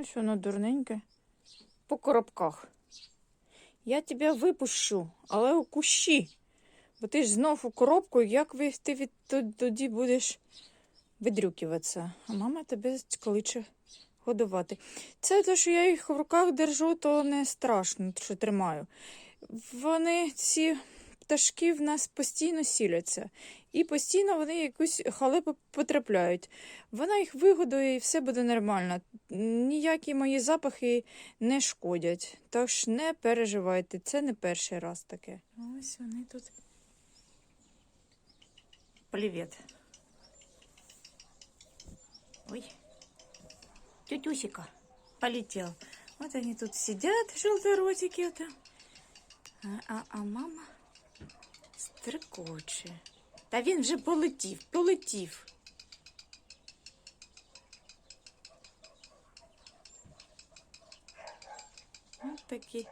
Ось воно дурненьке. По коробках. Я тебе випущу, але у кущі. Бо ти ж знов у коробку, як ви, ти від, тоді будеш видрюкуватися. А мама тебе кличе годувати. Це те, що я їх в руках держу, то не страшно, що тримаю. Вони, ці пташки, в нас постійно сіляться. І постійно вони якусь халепу потрапляють. Вона їх вигодує і все буде нормально. Ніякі мої запахи не шкодять. Тож не переживайте, це не перший раз таке. Ось вони тут. Привіт. Ой. Тетюсика полетел. Вот они тут сидят, желторотики. А, а, а мама стрикоче. Та він вже полетів, полетів. Ось такі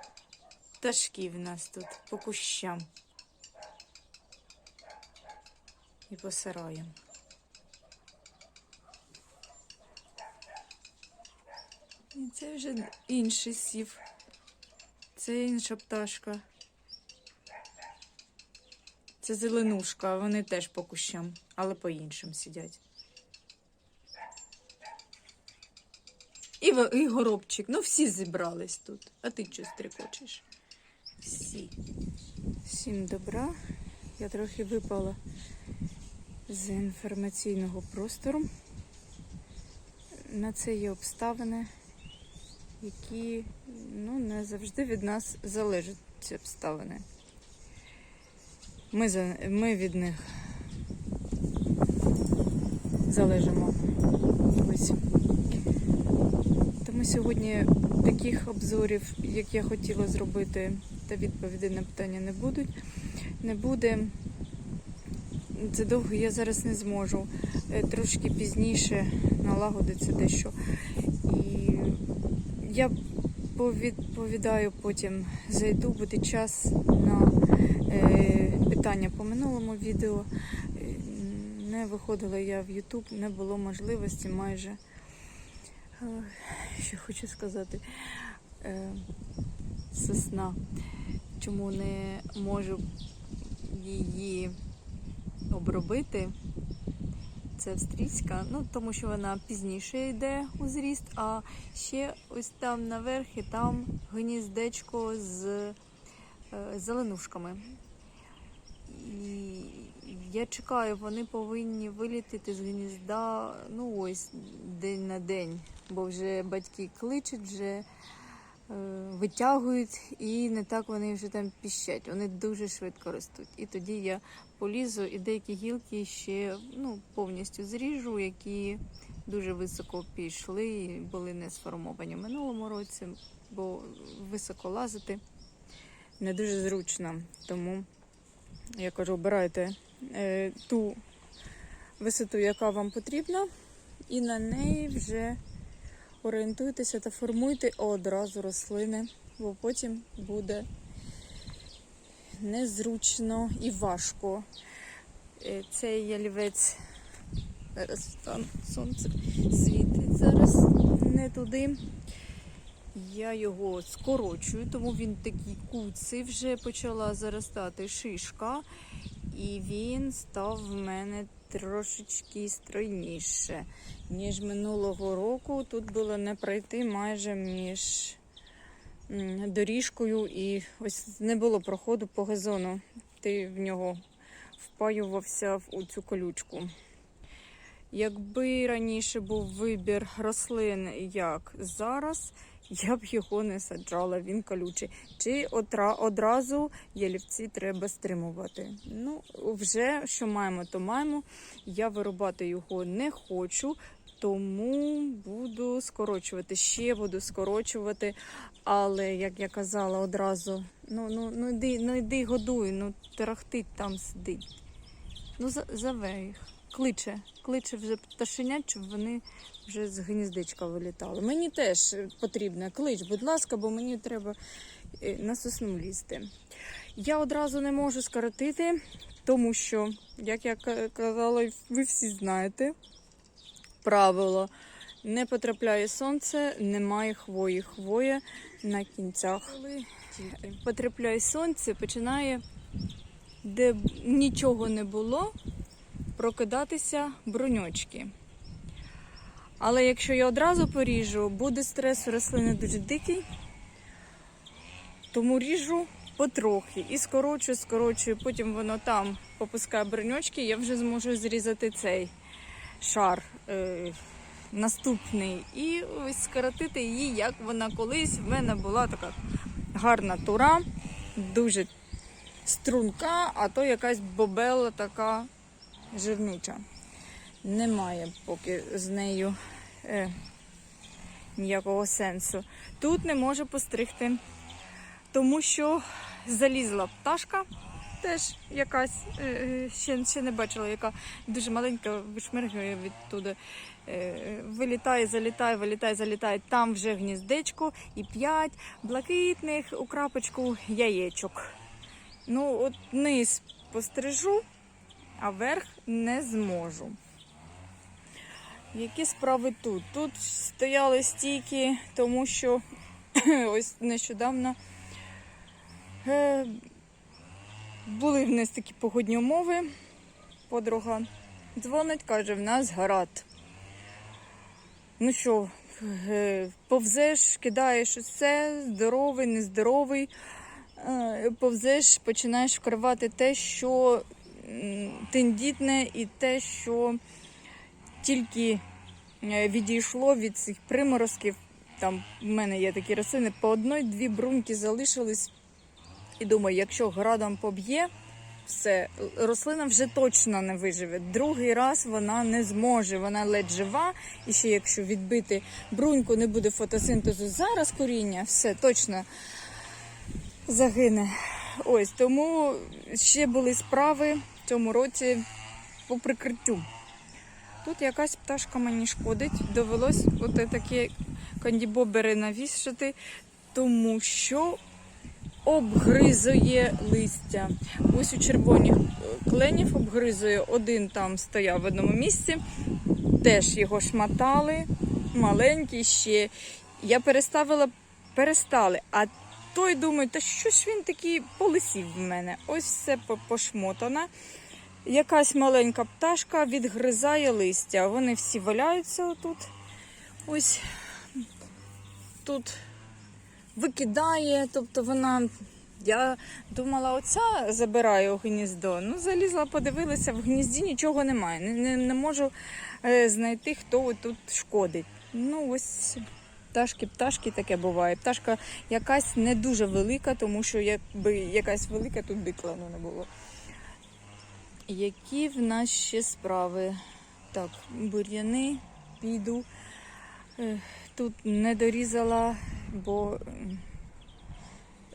пташки в нас тут по кущам. І по сараям. І це вже інший сів. Це інша пташка. Це зеленушка, вони теж по кущам, але по іншим сидять. І, і горобчик. Ну, всі зібрались тут. А ти чого стрикочеш? Всі. Всім добра. Я трохи випала з інформаційного простору. На це є обставини, які ну, не завжди від нас залежать ці обставини. Ми, за, ми від них залежимо. Ось. Тому сьогодні таких обзорів, як я хотіла зробити, та відповідей на питання не будуть. Не буде. Це довго я зараз не зможу. Е, Трошки пізніше налагодиться дещо. І я повідповідаю потім, зайду, буде час на питання по минулому відео. Е, Не виходила я в YouTube, не було можливості майже. Е, Що хочу сказати, Е, сосна. Чому не можу її обробити? Це австрійська, ну тому що вона пізніше йде у зріст, а ще ось там наверх і там гніздечко з е, зеленушками. Я чекаю, вони повинні вилітити з гнізда, ну ось день на день, бо вже батьки кличуть, вже е, витягують, і не так вони вже там піщать. Вони дуже швидко ростуть. І тоді я полізу і деякі гілки ще ну, повністю зріжу, які дуже високо пішли і були не сформовані в минулому році, бо високо лазити не дуже зручно. Тому я кажу, обирайте ту висоту, яка вам потрібна, і на неї вже орієнтуйтеся та формуйте одразу рослини, бо потім буде незручно і важко. Е, Цей ялівець зараз там сонце світить зараз не туди. Я його скорочую, тому він такий куций, вже почала заростати шишка, і він став в мене трошечки стройніше, ніж минулого року. Тут було не пройти майже між доріжкою і ось не було проходу по газону. Ти в нього впаювався у цю колючку. Якби раніше був вибір рослин, як зараз, я б його не саджала, він колючий. Чи одразу ялівці треба стримувати. Ну, вже що маємо, то маємо. Я вирубати його не хочу, тому буду скорочувати. Ще буду скорочувати. Але, як я казала, одразу ну, ну, ну йди, ну йди годуй, ну тарахтить там сидить. Ну, за- заве їх. Кличе, кличе вже пташенят, щоб вони вже з гніздечка вилітали. Мені теж потрібно клич, будь ласка, бо мені треба е, на сосну лізти. Я одразу не можу скоротити, тому що, як я казала, ви всі знаєте правило Не потрапляє сонце, немає хвої. Хвоя на кінцях. Коли потрапляє сонце, починає, де нічого не було, прокидатися броньочки. Але якщо я одразу поріжу, буде стрес у рослини дуже дикий, тому ріжу потрохи і скорочую, скорочую, потім воно там попускає броньочки, я вже зможу зрізати цей шар е, наступний і ось скоротити її, як вона колись. В мене була така гарна тура, дуже струнка, а то якась бобела така жирнюча. Немає поки з нею е, ніякого сенсу. Тут не можу постригти, тому що залізла пташка, теж якась, е, е, ще, ще не бачила, яка дуже маленька, вишмиргує відтуди. Е, Вилітає, залітає, вилітає, залітає. Там вже гніздечко і п'ять блакитних у крапочку яєчок. Ну, от низ пострижу, а верх не зможу. Які справи тут? Тут стояли стійки, тому що ось нещодавно е, були в нас такі погодні умови. Подруга дзвонить, каже, в нас гарат. Ну що, е, повзеш, кидаєш усе, здоровий, нездоровий. Е, Повзеш, починаєш вкривати те, що тендітне, і те, що тільки е, відійшло від цих приморозків. Там в мене є такі рослини, по одної-дві бруньки залишились. І думаю, якщо градом поб'є, все, рослина вже точно не виживе. Другий раз вона не зможе, вона ледь жива. І ще якщо відбити бруньку, не буде фотосинтезу зараз коріння, все точно загине. Ось тому ще були справи цьому році по прикриттю. Тут якась пташка мені шкодить. Довелось от такі кандібобери навішати, тому що обгризує листя. Ось у червоних е, кленів обгризує. Один там стояв в одному місці, теж його шматали, маленький ще. Я переставила, перестали. А той думає, та що ж він такий полисів в мене? Ось все пошмотане. Якась маленька пташка відгризає листя. Вони всі валяються отут. Ось тут викидає, тобто вона. Я думала, оця забирає у гніздо. Ну, залізла, подивилася, в гнізді нічого немає. Не, не, не можу е, знайти, хто тут шкодить. Ну, ось пташки, пташки таке буває. Пташка якась не дуже велика, тому що якби якась велика, тут би клену не було. Які в нас ще справи? Так, бур'яни піду. Е, Тут не дорізала, бо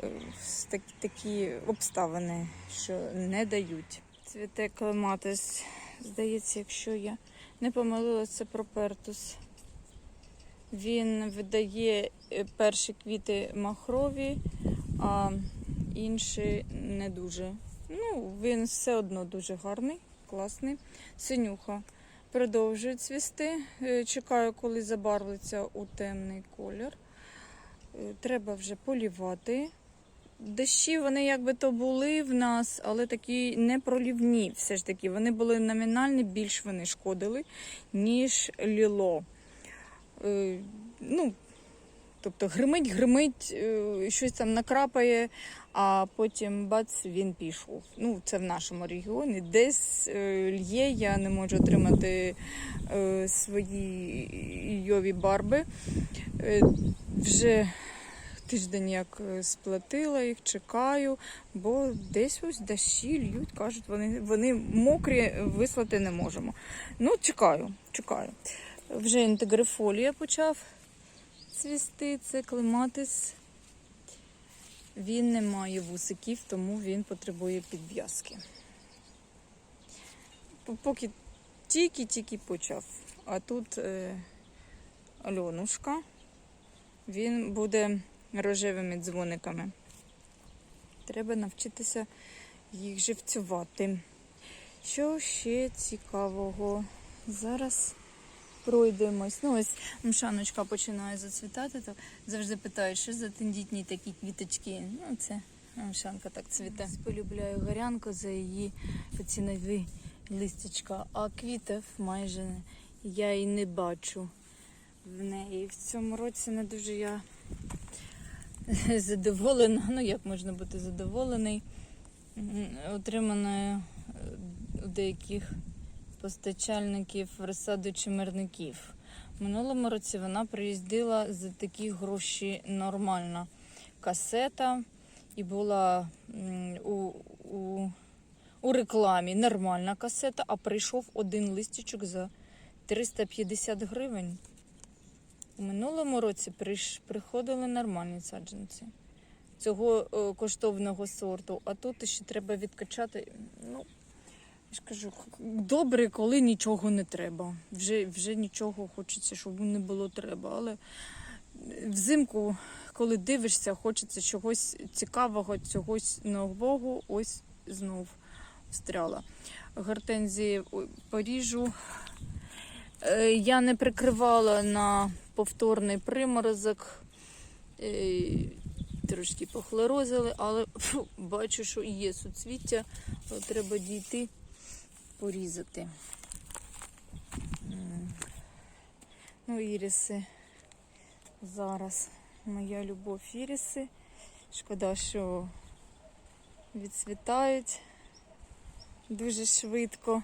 е, такі обставини, що не дають. Цвіте клематис. Здається, якщо я не помилилася, це пропертус. Він видає е, перші квіти махрові, а інші не дуже. Ну, він все одно дуже гарний, класний. Синюха продовжує цвісти. Е, Чекаю, коли забарвиться у темний колір. Е, Треба вже полівати. Дощі вони якби то були в нас, але такі непролівні. Все ж таки, вони були номінальні, більш вони шкодили, ніж ліло. Е, Ну, тобто гримить, гримить, е, щось там накрапає, а потім бац, він пішов. Ну, це в нашому регіоні. Десь е, лє, я не можу отримати свої йові барби. Вже тиждень як сплатила їх, чекаю, бо десь ось дощі льють, кажуть, вони, вони мокрі, вислати не можемо. Ну, чекаю, чекаю. Вже інтегрифолія почав цвісти, це клематис. Він не має вусиків, тому він потребує підв'язки. Поки тільки-тільки почав. А тут е, Альонушка. Він буде рожевими дзвониками. Треба навчитися їх живцювати. Що ще цікавого? Зараз пройдемось. Ну, ось мшаночка починає зацвітати, то завжди питають, що за тендітні такі квіточки. Ну, це мшанка так цвіте. Полюбляю горянку за її оці нові листячка, а квітів майже я і не бачу в неї. В цьому році не дуже я задоволена. Ну, як можна бути задоволений? Отриманою е, у деяких постачальників розсаду чимерників. Минулому році вона приїздила за такі гроші нормальна касета і була у, у, у рекламі нормальна касета, а прийшов один листячок за 350 гривень. У минулому році приходили нормальні саджанці цього е, коштовного сорту, а тут ще треба відкачати. Ну, я ж кажу, добре, коли нічого не треба. Вже, вже нічого хочеться, щоб не було треба. Але взимку, коли дивишся, хочеться чогось цікавого, чогось нового, ось знов встряла. Гортензії поріжу. Е, Я не прикривала на повторний приморозок. Е, Трошки похлорозили, але фу, бачу, що є суцвіття, треба дійти порізати. Ну, іріси. Зараз моя любов іріси. Шкода, що відцвітають дуже швидко.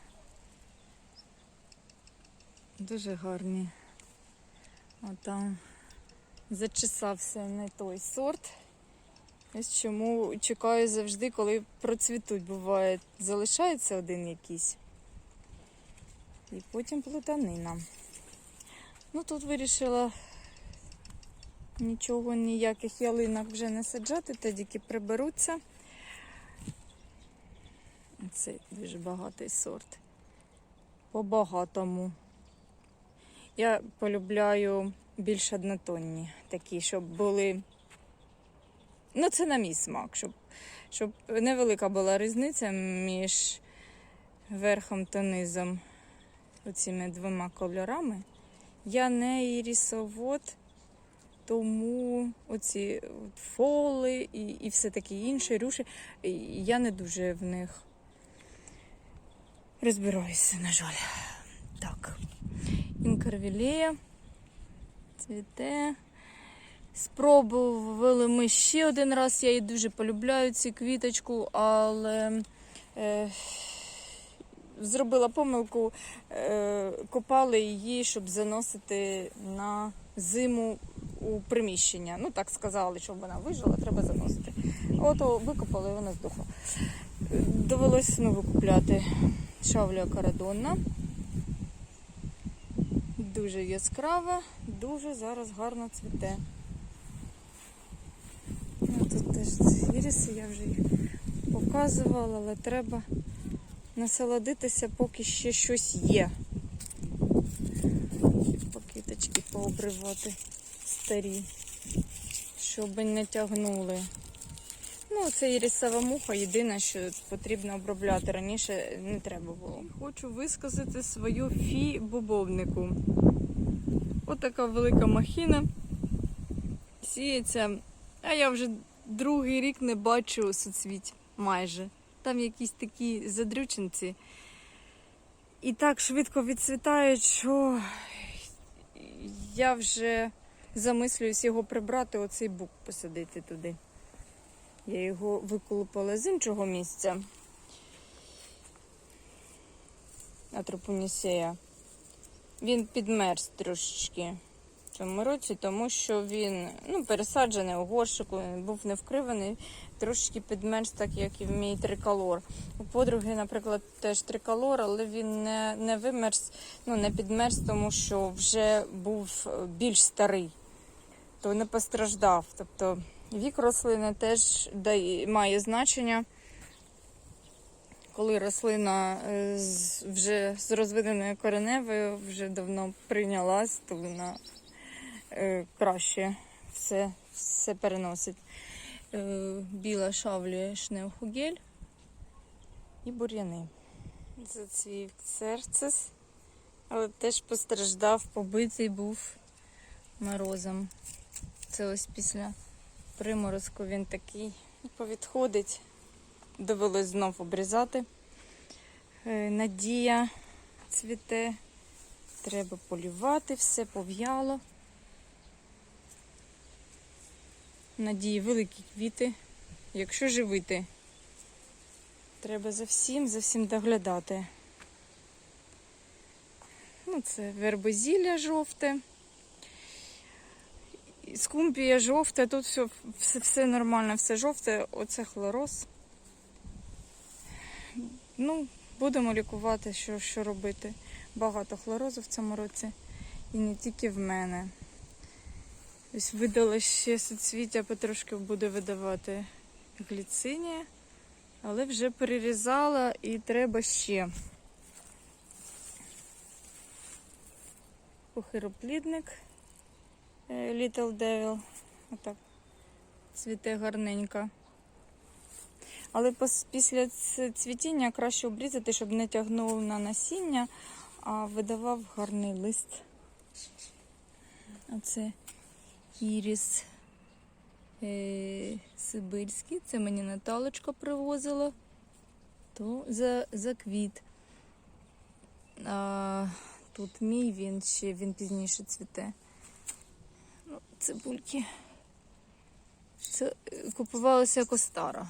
Дуже гарні. Отам зачесався не той сорт. Ось чому чекаю завжди, коли процвітуть. Буває, залишається один якийсь. І потім плутанина. Ну тут вирішила нічого, ніяких ялинок вже не саджати, тоді приберуться. Це дуже багатий сорт. По-багатому. Я полюбляю більш однотонні, такі, щоб були. Ну, це на мій смак, щоб, щоб невелика була різниця між верхом та низом оціми двома кольорами. Я не ірісовод, тому оці фоли і, і все таке інше, рюші, я не дуже в них розбираюся, на жаль. Так. Інкарвілея цвіте. Спробували ми ще один раз. Я її дуже полюбляю цю квіточку, але е, зробила помилку, е, копали її, щоб заносити на зиму у приміщення. Ну, так сказали, щоб вона вижила, треба заносити. Ото викопали вона здохла. Довелося знову купляти шавля карадонна. Дуже яскрава, дуже зараз гарно цвіте. Ну, тут теж ці іріси, я вже їх показувала, але треба насолодитися, поки ще щось є. Пакеточки пообривати старі, щоб не тягнули. Ну, це ірісова муха, єдине, що потрібно обробляти. Раніше не треба було. Хочу висказати свою фі бобовнику. Отака велика махіна. Сіється. А я вже другий рік не бачу соцвіть майже. Там якісь такі задрюченці. І так швидко відцвітають, що я вже замислююсь його прибрати, оцей бук посадити туди. Я його виколупала з іншого місця. Атропонісея. Він підмерз трошечки в цьому році, тому що він ну, пересаджений у горщику, він був не вкриваний, трошечки підмерз, так як і в мій триколор. У подруги, наприклад, теж триколор, але він не, не вимерз, ну не підмерз, тому що вже був е, більш старий, то не постраждав. Тобто вік рослини теж дає, має значення. Коли рослина е, вже з розвиненою кореневою вже давно прийнялась, то вона е, краще все, все переносить. Е, Біла шавлі шнеохугель і бур'яни. Зацвів церцис Але теж постраждав, побитий був морозом. Це ось після приморозку він такий повідходить. Довелось знов обрізати. Е, Надія цвіте. Треба полювати, все пов'яло. Надії великі квіти. Якщо живити, треба за всім, за всім доглядати. Ну, це вербозілля жовте. Скумпія жовта, тут все, все, все нормально, все жовте, оце хлороз. Ну, будемо лікувати, що, що робити. Багато хлорозу в цьому році. І не тільки в мене. Ось видала ще суцвіття, потрошки буде видавати гліцинія, але вже перерізала і треба ще. Похироплідник е, Little Devil. Отак. Цвіте гарненько. Але після цвітіння краще обрізати, щоб не тягнув на насіння, а видавав гарний лист. Оце іріс е, сибирський. Це мені Наталочка привозила. То за, за квіт. А, тут мій, він ще він пізніше цвіте. Ну, цибульки. Це е, купувалося Костара.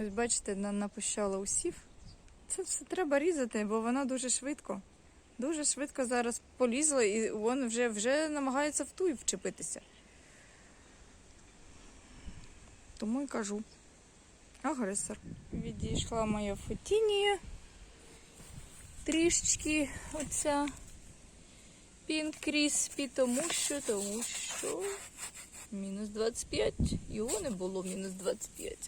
Ось бачите, на- напущала усів. Це все треба різати, бо вона дуже швидко. Дуже швидко зараз полізла і він вже, вже намагається в туй вчепитися. Тому і кажу. Агресор. Відійшла моя фотінія. Трішечки оця Crispy, тому що, тому що мінус 25. Його не було мінус 25.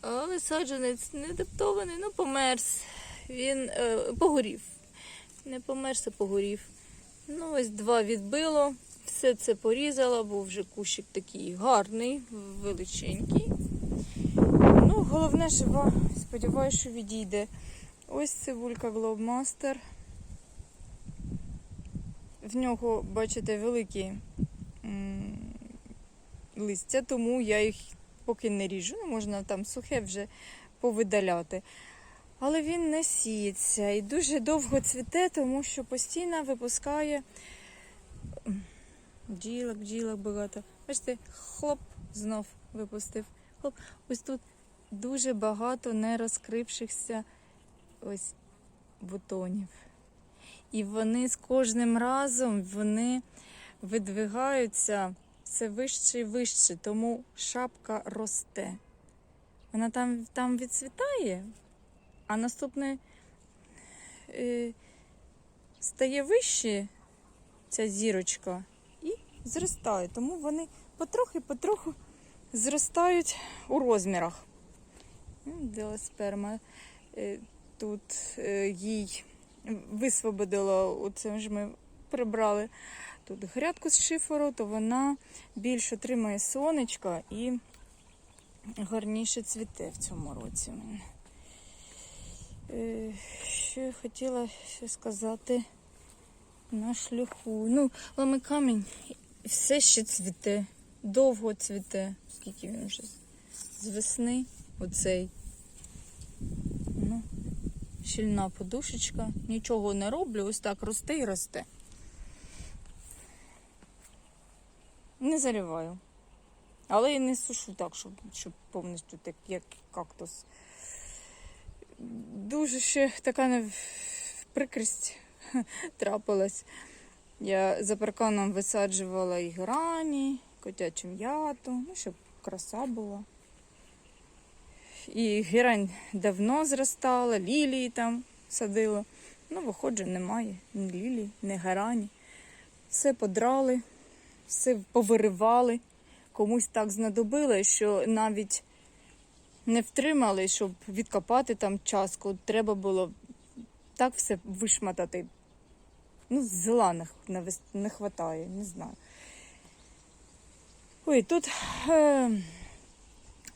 Але саджанець не адаптований, ну померз. Він е, погорів. Не померз, а погорів. Ну, ось два відбило. Все це порізала, був вже кущик такий гарний, величенький. Ну, головне жива. Сподіваюся, що відійде. Ось цибулька Globemaster. В нього, бачите, великі м, листя, тому я їх поки не ріжу. Ну, можна там сухе вже повидаляти. Але він не сіється і дуже довго цвіте, тому що постійно випускає бджілок, бджілок багато. Бачите, хлоп, знов випустив. Хлоп. Ось тут дуже багато нерозкрившихся ось бутонів. І вони з кожним разом вони видвигаються все вище і вище, тому шапка росте. Вона там, там відцвітає, а наступне е, стає вище ця зірочка і зростає. Тому вони потрохи-потроху зростають у розмірах. Ну, Делосперма е, тут е, їй висвободила, оце ж ми прибрали тут грядку з шиферу, то вона більш отримує сонечка і гарніше цвіте в цьому році. Що я хотіла ще сказати на шляху. Ну, лами камінь все ще цвіте, довго цвіте. Скільки він вже з весни оцей. Ну, щільна подушечка. Нічого не роблю, ось так росте і росте. Не заливаю. Але і не сушу так, щоб, щоб повністю так, як кактус. Дуже ще така прикрість трапилась. Я за парканом висаджувала і грані, котячу м'яту, ну, щоб краса була. І герань давно зростала, лілії там садила. Ну, виходжу, немає ні лілій, ні герані. Все подрали, все повиривали. Комусь так знадобилось, що навіть не втримали, щоб відкопати там частку. Треба було так все вишматати. Ну, зла не, не, вистачає, не знаю. Ой, тут е,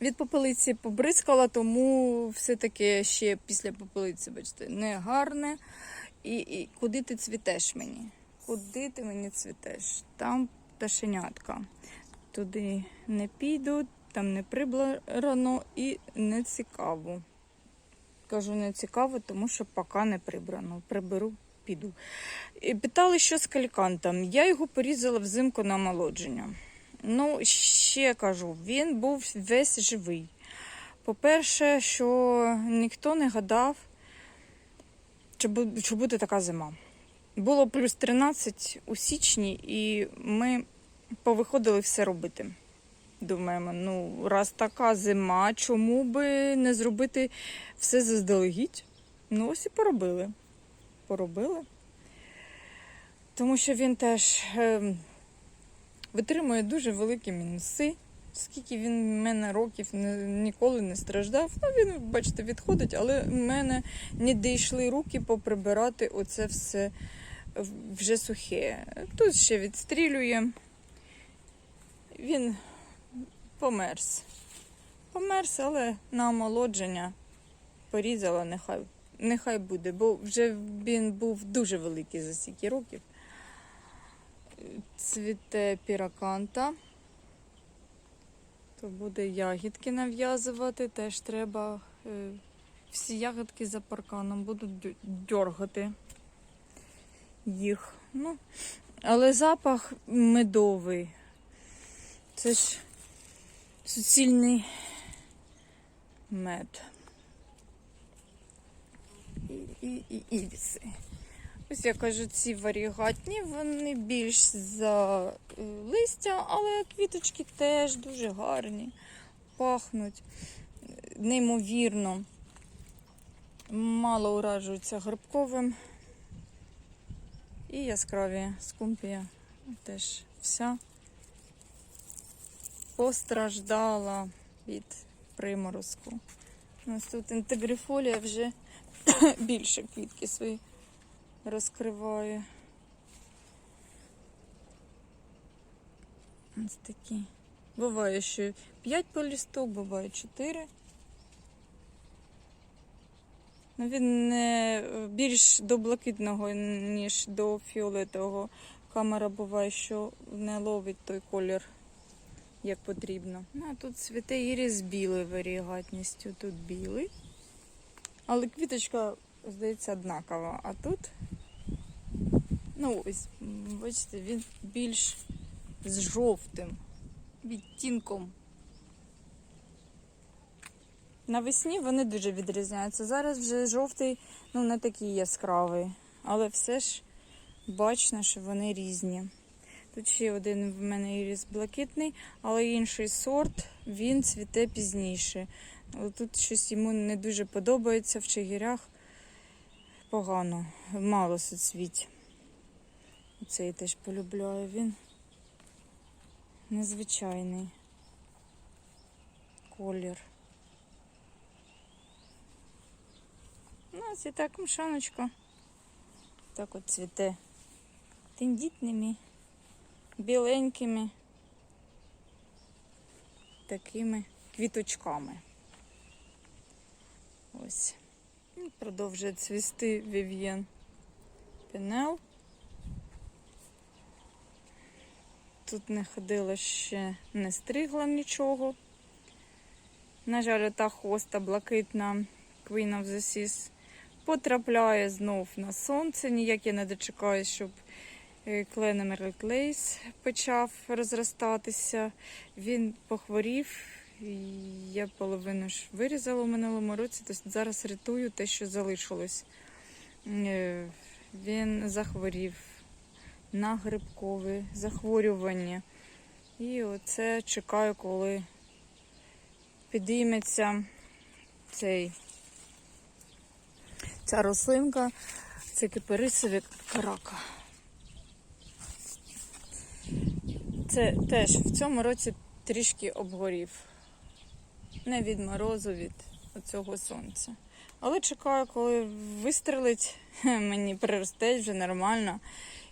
Від попелиці побризкала, тому все-таки ще після попелиці, бачите, не гарне. І, і куди ти цвітеш мені? Куди ти мені цвітеш? Там пташенятка. Туди не піду, там не прибрано і не цікаво. Кажу, не цікаво, тому що поки не прибрано. Приберу, піду. І питали, що з калькантом. Я його порізала взимку на омолодження. Ну, ще кажу, він був весь живий. По-перше, що ніхто не гадав, що буде така зима. Було плюс 13 у січні, і ми повиходили все робити. Думаємо, ну, раз така зима, чому би не зробити все заздалегідь? Ну, ось і поробили. Поробили. Тому що він теж е, витримує дуже великі мінуси. Скільки він в мене років ніколи не страждав. Ну, він, бачите, відходить, але в мене не дійшли руки поприбирати оце все вже сухе. Тут ще відстрілює. Він померз. Померз, але на омолодження порізала, нехай, нехай буде, бо вже він був дуже великий за стільки років. Цвіте піраканта. То буде ягідки нав'язувати, теж треба е, всі ягодки за парканом будуть дьоргати їх. Ну, але запах медовий. Це ж суцільний мед. І, і, і івіси. Ось я кажу, ці варігатні, вони більш за е, листя, але квіточки теж дуже гарні, пахнуть неймовірно. Мало уражуються грибковим. І яскраві скумпія теж вся постраждала від приморозку. У нас тут інтегрифолія вже більше квітки свої розкриває. Ось такі. Буває, що 5 полісток, буває 4. Ну, він не е, більш до блакитного, ніж до фіолетового. Камера буває, що не ловить той колір, як потрібно. Ну, а тут цвіте іріс білий варігатністю. Тут білий. Але квіточка, здається, однакова. А тут, ну ось, бачите, він більш з жовтим відтінком. Навесні вони дуже відрізняються. Зараз вже жовтий, ну не такий яскравий, але все ж бачно, що вони різні. Тут ще один в мене іріс блакитний, але інший сорт, він цвіте пізніше. Але Тут щось йому не дуже подобається в чигирях. Погано, мало соцвіть. Цей теж полюбляю він. Незвичайний колір. Ну, ось і так мшаночка. Так от цвіте тендітними, біленькими такими квіточками. Ось. Продовжує цвісти Вів'єн Пінел. Тут не ходила ще, не стригла нічого. На жаль, та хоста блакитна Queen of the Seas потрапляє знов на сонце. Ніяк я не дочекаюсь, щоб клен Emerald Lace почав розростатися. Він похворів. Я половину ж вирізала в минулому році, тобто зараз рятую те, що залишилось. Е, Він захворів на грибкове захворювання. І оце чекаю, коли підійметься цей, ця рослинка, це кипарисовик карака. Це теж в цьому році трішки обгорів. Не від морозу, від цього сонця. Але чекаю, коли вистрелить, мені приросте вже нормально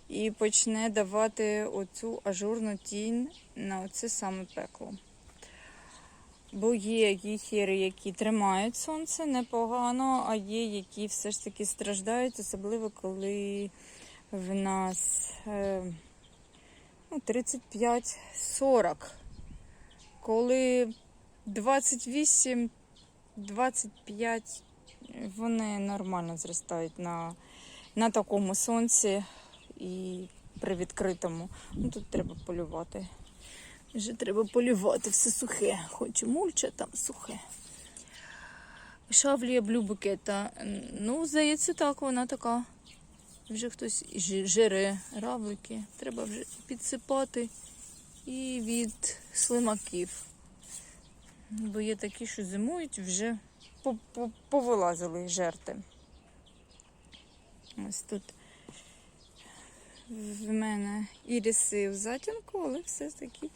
і почне давати оцю ажурну тінь на оце саме пекло. Бо є гіхери, які тримають сонце непогано, а є, які все ж таки страждають, особливо коли в нас е, 35-40. Коли 28-25 вони нормально зростають на, на такому сонці і при відкритому. Ну, тут треба полювати. Вже треба полювати все сухе. Хочу мульча, там сухе. Шавлія блю букета. Ну, здається, так, вона така. Вже хтось жере равлики. Треба вже підсипати і від слимаків. Бо є такі, що зимують, вже по- по- повилазили жерти. Ось тут в мене іріси в затінку, але все таки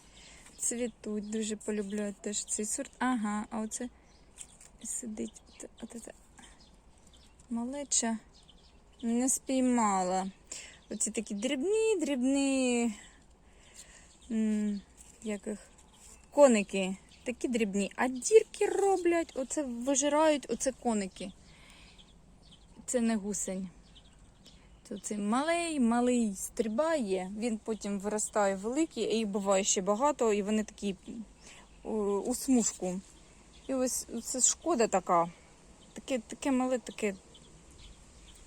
цвітуть. Дуже полюбляю теж цей сорт. Ага, а оце сидить малеча не спіймала. Оці такі дрібні, дрібні. Як їх? Коники. Такі дрібні. А дірки роблять, оце вижирають, оце коники. Це не гусень. То цей малий, малий стрибає, він потім виростає великий, і буває ще багато, і вони такі у смужку. І ось це шкода така. Таке, таке мале, таке.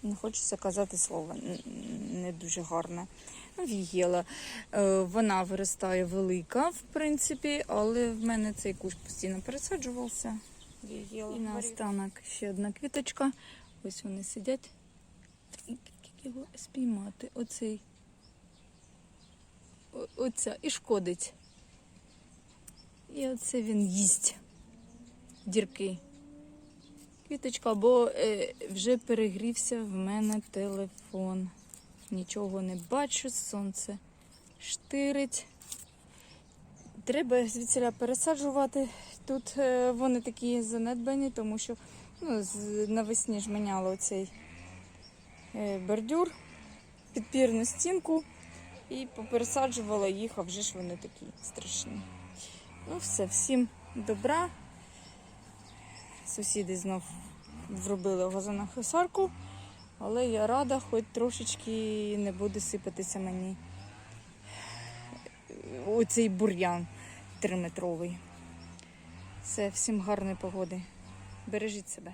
Не хочеться казати слово, не дуже гарне. Вігела. Е, Вона виростає велика, в принципі, але в мене цей кущ постійно пересаджувався. Вігела. І наостанок ще одна квіточка. Ось вони сидять. Як його спіймати? Оцей. Оця. І шкодить. І оце він їсть дірки. Квіточка, бо е, вже перегрівся в мене телефон. Нічого не бачу, сонце штирить. Треба звідсіля пересаджувати. Тут е, вони такі занедбані, тому що ну, навесні ж міняли оцей е, бордюр, підпірну стінку і попересаджувала їх, а вже ж вони такі страшні. Ну, все, всім добра. Сусіди знов вробили в але я рада, хоч трошечки не буде сипатися мені оцей бур'ян триметровий. Все, всім гарної погоди. Бережіть себе.